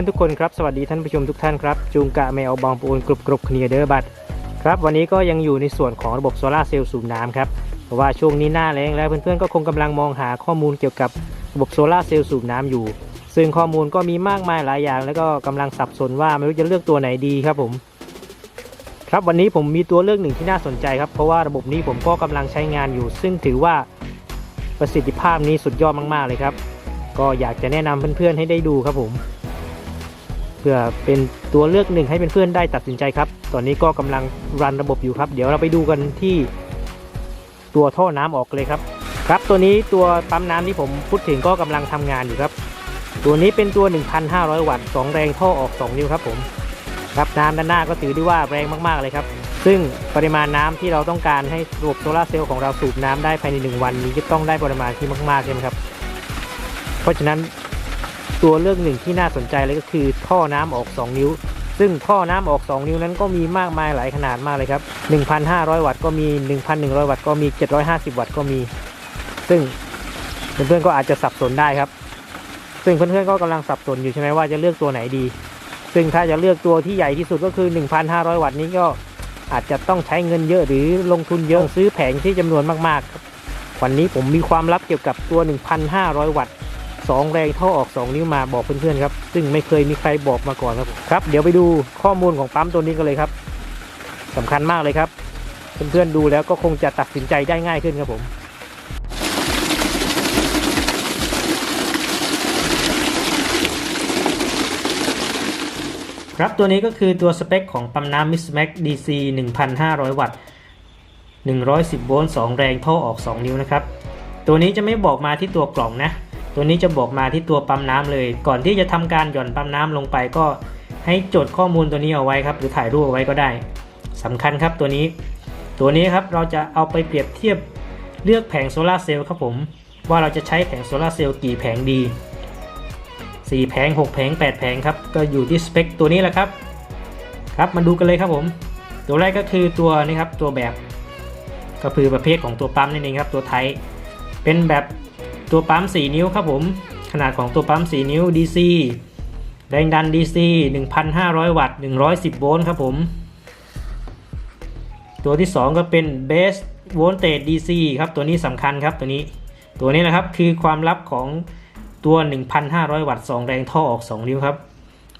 ื่อนๆทุกคนครับสวัสดีท่านผู้ชมทุกท่านครับจูงกะแมวบองปูนกรุบกรุบเคลียเดอร์บัตครับวันนี้ก็ยังอยู่ในส่วนของระบบโซลาเซลล์สูบน้ำครับเพราะว่าช่วงนี้หน้าแล้งแล้วเพื่อนๆก็คงกำลังมองหาข้อมูลเกี่ยวกับระบบโซลาเซลล์สูบน้ำอยู่ ซึ่งข้อมูลก็มีมากมายหลายอย่าง แล้วก็กำลังสับสนว่าไม่รู้จะเลือกตัวไหนดีครับผม ครับวันนี้ผมมีตัวเลือกหนึ่งที่น่าสนใจครับเพราะว่าระบบนี้ผมก็กำลังใช้งานอยู่ ซึ่งถือว่าประสิทธิภาพนี้สุดยอดมากๆเลยครับ ก็อยากจะแนะนำเพื่อนๆให้ได้ดูครับผม เพื่อเป็นตัวเลือกหนึ่งให้เป็นเพื่อนได้ตัดสินใจครับ ตอนนี้ก็กำลังรันระบบอยู่ครับ เดี๋ยวเราไปดูกันที่ตัวท่อน้ำออกเลยครับ ครับตัวนี้ตัวปั๊มน้ำที่ผมพูดถึงก็กำลังทำงานอยู่ครับ ตัวนี้เป็นตัว 1,500 วัตต์2แรงท่อออก 2 นิ้วครับผมรับน้ำด้านหน้าก็ถือได้ว่าแรงมากๆเลยครับ ซึ่งปริมาณน้ำที่เราต้องการให้ระบบโซลาเซลล์ของเราสูบน้ำได้ภายใน 1 วันนี้จะต้องได้ปริมาณที่มากๆใช่ไหมครับ เพราะฉะนั้น ตัวเลือกหนึ่งที่น่าสนใจเลยก็คือท่อน้ำออก 2 นิ้ว ซึ่งท่อน้ำออก 2 นิ้วนั้นก็มีมากมายหลายขนาดมากเลยครับ 1,500 วัตต์ก็มี 1,100 วัตต์ก็มี 750 วัตต์ก็มี ซึ่งเพื่อนๆก็อาจจะสับสนได้ครับ ซึ่งเพื่อนๆก็กำลังสับสนอยู่ใช่ไหมว่าจะเลือกตัวไหนดี ซึ่งถ้าจะเลือกตัวที่ใหญ่ที่สุดก็คือ 1,500 วัตต์นี้ก็อาจจะต้องใช้เงินเยอะหรือลงทุนเยอะซื้อแผงที่จำนวนมากๆครับวันนี้ผมมีความลับเกี่ยวกับตัว 1,500 วัตต์ สองแรงท่อออก 2 นิ้วมาบอกเพื่อนๆครับ ซึ่งไม่เคยมีใครบอกมาก่อนครับครับเดี๋ยวไปดูข้อมูลของปั๊มตัวนี้กันเลยครับสำคัญมากเลยครับ เพื่อนๆดูแล้วก็คงจะตัดสินใจได้ง่ายขึ้นครับผมครับตัวนี้ก็คือตัวสเปคของปั๊มน้ำ Mismax DC 1,500 วัตต์ 110 โวลต์ 2 แรงท่อออก 2 นิ้วนะครับ ตัวนี้จะไม่บอกมาที่ตัวกล่องนะ ตัวนี้จะบอกมาที่ตัวปั๊มน้ำเลย ก่อนที่จะทำการหย่อนปั๊มน้ำลงไปก็ให้จดข้อมูลตัวนี้เอาไว้ครับ หรือถ่ายรูปเอาไว้ก็ได้สำคัญครับตัวนี้ ตัวนี้ครับเราจะเอาไปเปรียบเทียบเลือกแผงโซลาเซลล์ครับผม ว่าเราจะใช้แผงโซลาเซลล์กี่แผงดี 4 แผง 6 แผง 8 แผงครับ ก็อยู่ที่สเปคตัวนี้แหละครับ ครับมาดูกันเลยครับผม ตัวแรกก็คือตัวนี้ครับตัวแบบ ก็คือประเภทของตัวปั๊มนั่นเองครับตัวไทยเป็นแบบ ตัวปั๊ม 4 นิ้วครับผม ขนาดของตัวปั๊ม 4 นิ้ว DC แรงดัน DC 1,500 วัตต์ 110 โวลต์ครับผม ตัวที่ 2 ก็เป็น Base Voltage DC ครับตัวนี้สำคัญครับตัวนี้ ตัวนี้นะครับคือความลับของตัว 1,500 วัตต์ 2 แรงท่อออก 2 นิ้วครับ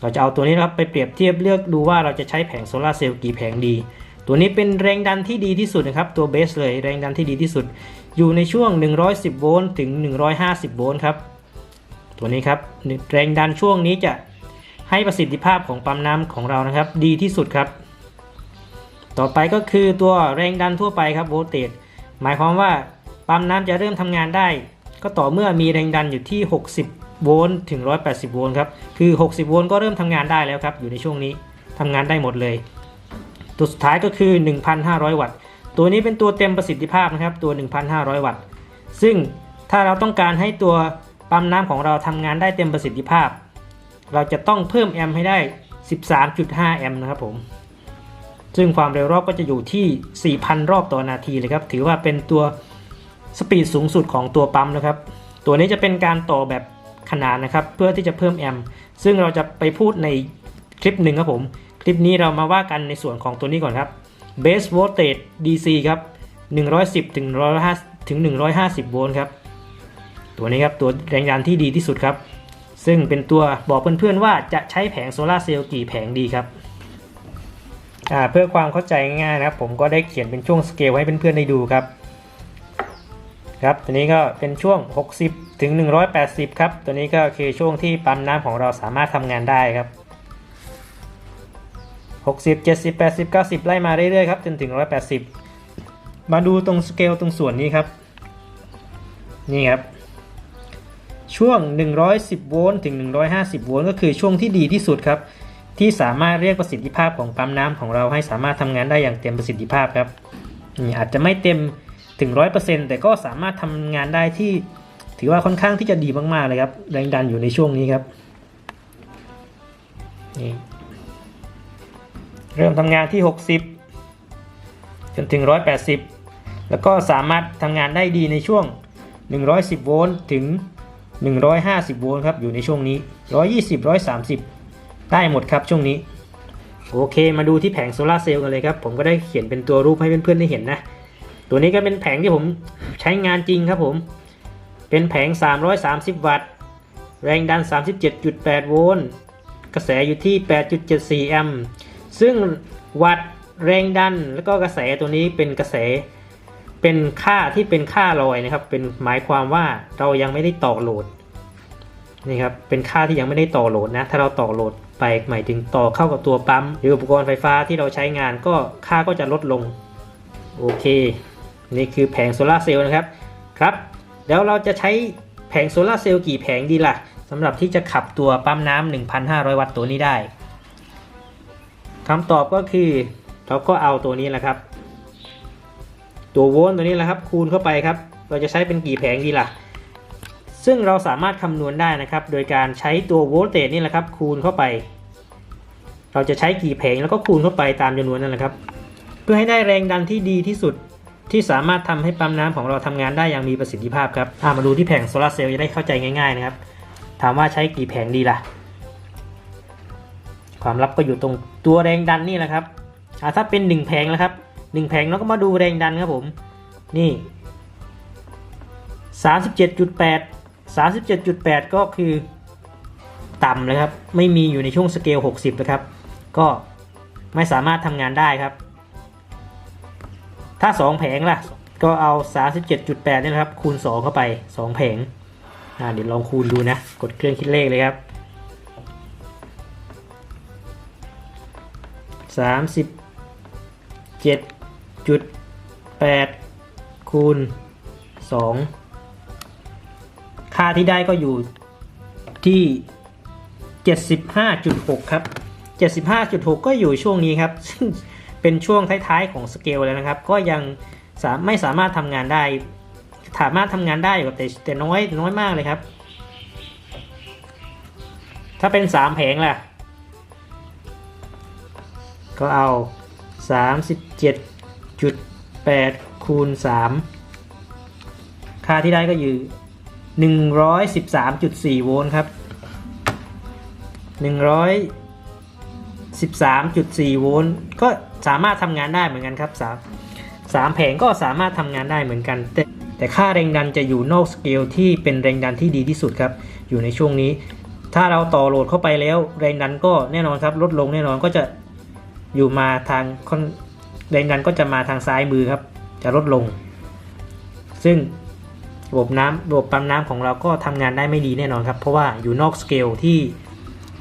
เราจะเอาตัวนี้นะครับไปเปรียบเทียบเลือกดูว่าเราจะใช้แผงโซลาเซลล์กี่แผงดี ตัวนี้เป็นแรงดันที่ดีที่สุดนะครับ ตัวเบสเลยแรงดันที่ดีที่สุด อยู่ในช่วง 110 โวลต์ถึง 150 โวลต์ครับ ตัวนี้ครับแรงดันช่วงนี้จะให้ประสิทธิภาพของปั๊มน้ำของเรานะครับ ดีที่สุดครับ ต่อไปก็คือตัวแรงดันทั่วไปครับโวลเตจหมายความว่าปั๊มน้ำจะเริ่มทำงานได้ ก็ต่อเมื่อมีแรงดันอยู่ที่ 60 โวลต์ถึง 180 โวลต์ครับ คือ 60 โวลต์ก็เริ่มทำงานได้แล้วครับ อยู่ในช่วงนี้ทำงานได้หมดเลย ตัวสุดท้ายก็คือ 1,500 วัตต์ ตัวนี้เป็นตัวเต็มประสิทธิภาพนะครับ ตัว 1,500 วัตต์ ซึ่งถ้าเราต้องการให้ตัวปั๊มน้ำของเราทำงานได้เต็มประสิทธิภาพ เราจะต้องเพิ่มแอมป์ให้ได้ 13.5 แอมป์นะครับผม ซึ่งความเร็วรอบก็จะอยู่ที่ 4,000 รอบต่อนาทีเลยครับ ถือว่าเป็นตัวสปีดสูงสุดของตัวปั๊มนะครับ ตัวนี้จะเป็นการต่อแบบขนานนะครับ เพื่อที่จะเพิ่มแอมป์ซึ่งเราจะไปพูดในคลิปหนึ่งครับผม คลิปนี้เรามาว่ากันในส่วนของตัวนี้ก่อนครับ Base Voltage DC ครับ 110ถึง150ถึง 150 โวลต์ครับ ตัวนี้ครับ ตัวแรงดันที่ดีที่สุดครับ ซึ่งเป็นตัวบอกเพื่อนๆว่าจะใช้แผงโซลาเซลล์กี่แผงดีครับ เพื่อความเข้าใจง่ายๆนะครับ ผมก็ได้เขียนเป็นช่วงสเกลให้เพื่อนๆได้ดูครับ ครับ ตัวนี้ก็เป็นช่วง 60 ถึง 180 ครับ ตัวนี้ก็คือช่วงที่ปั๊มน้ำของเราสามารถทำงานได้ครับ 60 70 80 90 ไล่มาเรื่อยๆครับจนถึง 180 มาดูตรงสเกลตรงส่วนนี้ครับ นี่ครับ ช่วง 110 โวลต์ถึง 150 โวลต์ก็คือช่วงที่ดีที่สุดครับ ที่สามารถเรียกประสิทธิภาพของปั๊มน้ำของเราให้สามารถทำงานได้อย่างเต็มประสิทธิภาพครับนี่อาจจะไม่เต็มถึง 100%แต่ก็สามารถทำงานได้ที่ถือว่าค่อนข้างที่จะดีมากๆเลยครับ แรงดันอยู่ในช่วงนี้ครับนี่ เริ่มทำงานที่ 60 จนถึง 180 แล้วก็สามารถทำงานได้ดีในช่วง 110 โวลต์ถึง 150 โวลต์ครับ อยู่ในช่วงนี้ 120 130 ได้หมดครับช่วงนี้ โอเค มาดูที่แผงโซลาเซลล์กันเลยครับ ผมก็ได้เขียนเป็นตัวรูปให้เพื่อนๆได้เห็นนะ ตัวนี้ก็เป็นแผงที่ผมใช้งานจริงครับผม เป็นแผง 330 วัตต์ แรงดัน 37.8 โวลต์ กระแสอยู่ที่ 8.74 แอมป์ ซึ่งวัตต์แรงดันแล้วก็กระแสตัวนี้เป็นกระแสเป็นค่าที่เป็นค่าลอยนะครับ เป็นหมายความว่าเรายังไม่ได้ต่อโหลดนี่ครับเป็นค่าที่ยังไม่ได้ต่อโหลดนะ ถ้าเราต่อโหลดไปหมายถึงต่อเข้ากับตัวปั๊ม หรืออุปกรณ์ไฟฟ้าที่เราใช้งานก็ค่าก็จะลดลง โอเค นี่คือแผงโซลาเซลล์นะครับครับ แล้วเราจะใช้แผงโซลาเซลล์กี่แผงดีล่ะสำหรับที่จะขับตัวปั๊มน้ำ1,500 วัตต์ตัวนี้ได้ คำตอบก็คือเราก็เอาตัวนี้แหละครับ ตัวโวลต์ตัวนี้แหละครับ คูณเข้าไปครับ เราจะใช้เป็นกี่แผงดีล่ะ ซึ่งเราสามารถคำนวณได้นะครับ โดยการใช้ตัวโวลต์เตจนี่แหละครับ คูณเข้าไป เราจะใช้กี่แผงแล้วก็คูณเข้าไปตามจำนวนนั่นแหละครับ เพื่อให้ได้แรงดันที่ดีที่สุดที่สามารถทำให้ปั๊มน้ำของเราทำงานได้อย่างมีประสิทธิภาพครับามาดูที่แผงโซลาร์เซลล์จะได้เข้าใจง่ายๆนะครับ ถามว่าใช้กี่แผงดีล่ะ ความลับก็อยู่ตรงตัวแรงดันนี่แหละครับอาถ้าเป็น1แผงแล้วครับ1แผงเราก็มาดูแรงดันครับผมนี่37.8 37.8 ก็คือต่ำเลยครับ ไม่มีอยู่ในช่วงสเกล 60นะครับ ก็ไม่สามารถทำงานได้ครับ ถ้า 2 แผงล่ะ ก็เอา 37.8นี่นะครับ คูณ 2 เข้าไป 2 แผงเดี๋ยวลองคูณดูนะ กดเครื่องคิดเลขเลยครับ 37.8 คูณ 2 ค่าที่ได้ก็อยู่ที่ 75.6 ครับ 75.6 ก็อยู่ช่วงนี้ครับ ซึ่งเป็นช่วงท้ายๆของสเกลแล้วนะครับ ก็ยังไม่สามารถทำงานได้สามารถทำงานได้อยู่ครับแต่แต่น้อยน้อยมากเลยครับ ถ้าเป็น 3 แผงล่ะ ก็เอา 37.8 คูณ 3 ค่าที่ได้ก็อยู่ 113.4 โวลต์ครับ 113.4 โวลต์ก็สามารถทำงานได้เหมือนกันครับ3 3แผงก็สามารถทำงานได้เหมือนกัน แต่แต่ค่าแรงดันจะอยู่นอกสเกลที่เป็นแรงดันที่ดีที่สุดครับ อยู่ในช่วงนี้ ถ้าเราต่อโหลดเข้าไปแล้ว แรงดันก็แน่นอนครับลดลงแน่นอนก็จะ อยู่มาทางค่อนแรงดันก็จะมาทางซ้ายมือครับ จะลดลง ซึ่งระบบน้ำระบบปั๊มน้ำของเราก็ทำงานได้ไม่ดีแน่นอนครับ เพราะว่าอยู่นอกสเกลที่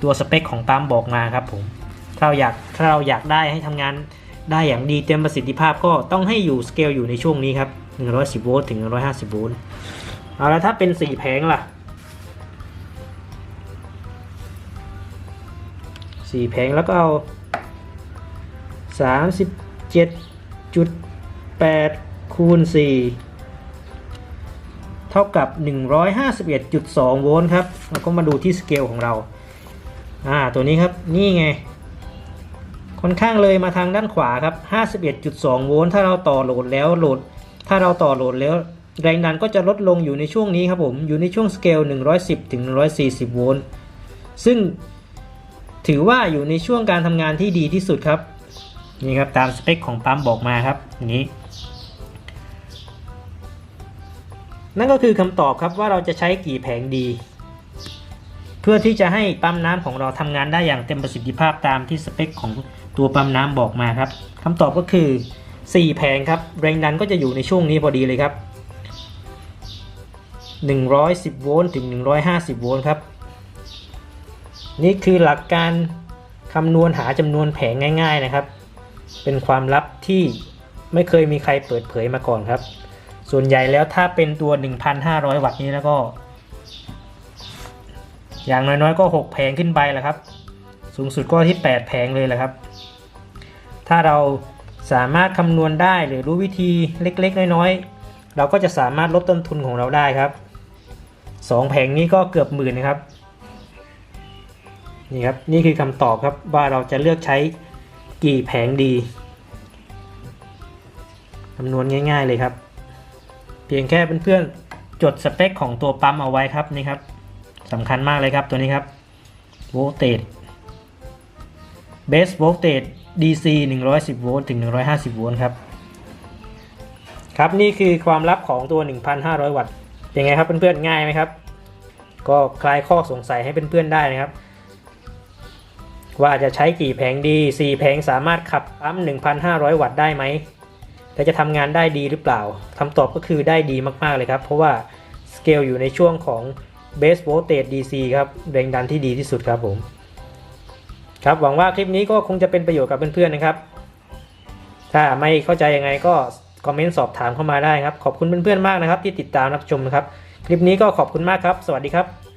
ตัวสเปคของปั๊มบอกมาครับผมถ้าเราอยากถ้าเราอยากได้ให้ทำงานได้อย่างดีเต็มประสิทธิภาพก็ต้องให้อยู่สเกลอยู่ในช่วงนี้ครับ 110 โวลต์ถึง 150 โวลต์เอาแล้วถ้าเป็น 4 แผงล่ะ 4 แผงแล้วก็เอา 37.8 คูณ 4 เท่ากับ 151.2 โวลต์ครับแล้วก็มาดูที่สเกลของเรา อ่า ตัวนี้ครับ นี่ไง ค่อนข้างเลยมาทางด้านขวาครับ 51.2 โวลต์ถ้าเราต่อโหลดแล้วโหลด ถ้าเราต่อโหลดแล้วแรงดันก็จะลดลงอยู่ในช่วงนี้ครับผม อยู่ในช่วงสเกล 110 ถึง 140 โวลต์ ซึ่งถือว่าอยู่ในช่วงการทำงานที่ดีที่สุดครับ นี่ครับตามสเปคของปั๊มบอกมาครับนี้ นั่นก็คือคำตอบครับว่าเราจะใช้กี่แผงดี เพื่อที่จะให้ปั๊มน้ำของเราทำงานได้อย่างเต็มประสิทธิภาพตามที่สเปคของตัวปั๊มน้ำบอกมาครับคำตอบก็คือ 4 แผงครับแรงดันก็จะอยู่ในช่วงนี้พอดีเลยครับ 110 โวลต์ถึง 150 โวลต์ครับ นี่คือหลักการคำนวณหาจำนวนแผงง่าย ๆนะครับ เป็นความลับที่ไม่เคยมีใครเปิดเผยมาก่อนครับ ส่วนใหญ่แล้วถ้าเป็นตัว 1,500 วัตต์นี้แล้วก็ อย่างน้อยๆก็ 6 แผงขึ้นไปแหละครับ สูงสุดก็ที่ 8 แผงเลยแหละครับ ถ้าเราสามารถคำนวณได้หรือรู้วิธีเล็กๆ น้อยๆ เราก็จะสามารถลดต้นทุนของเราได้ครับ 2 แผงนี้ก็เกือบหมื่นนะครับ นี่ครับ นี่คือคำตอบครับว่าเราจะเลือกใช้ กี่แผงดีคำนวณง่าย ๆเลยครับ เพียงแค่เพื่อนๆจดสเปคของตัวปั๊มเอาไว้ครับนี่ครับสำคัญมากเลยครับตัวนี้ครับ voltage base voltage DC 110โวลต์ถึง 150โวลต์ครับครับนี่คือความลับของตัว 1,500 วัตต์เป็นไงครับเพื่อนๆง่ายไหมครับ ก็คลายข้อสงสัยให้เพื่อนๆได้นะครับ ว่าจะใช้กี่แผงดี 4 แผงสามารถขับปั๊ม 1,500 วัตต์ได้ไหมและจะทำงานได้ดีหรือเปล่าคำตอบก็คือได้ดีมาก ๆ เลยครับ เพราะว่าสเกลอยู่ในช่วงของ base voltage DC ครับแรงดันที่ดีที่สุดครับผม ครับหวังว่าคลิปนี้ก็คงจะเป็นประโยชน์กับเพื่อน ๆ นะครับ ถ้าไม่เข้าใจยังไงก็คอมเมนต์สอบถามเข้ามาได้ครับ ขอบคุณเพื่อนๆมากนะครับ ที่ติดตามรับชมนะครับ คลิปนี้ก็ขอบคุณมากครับ สวัสดีครับ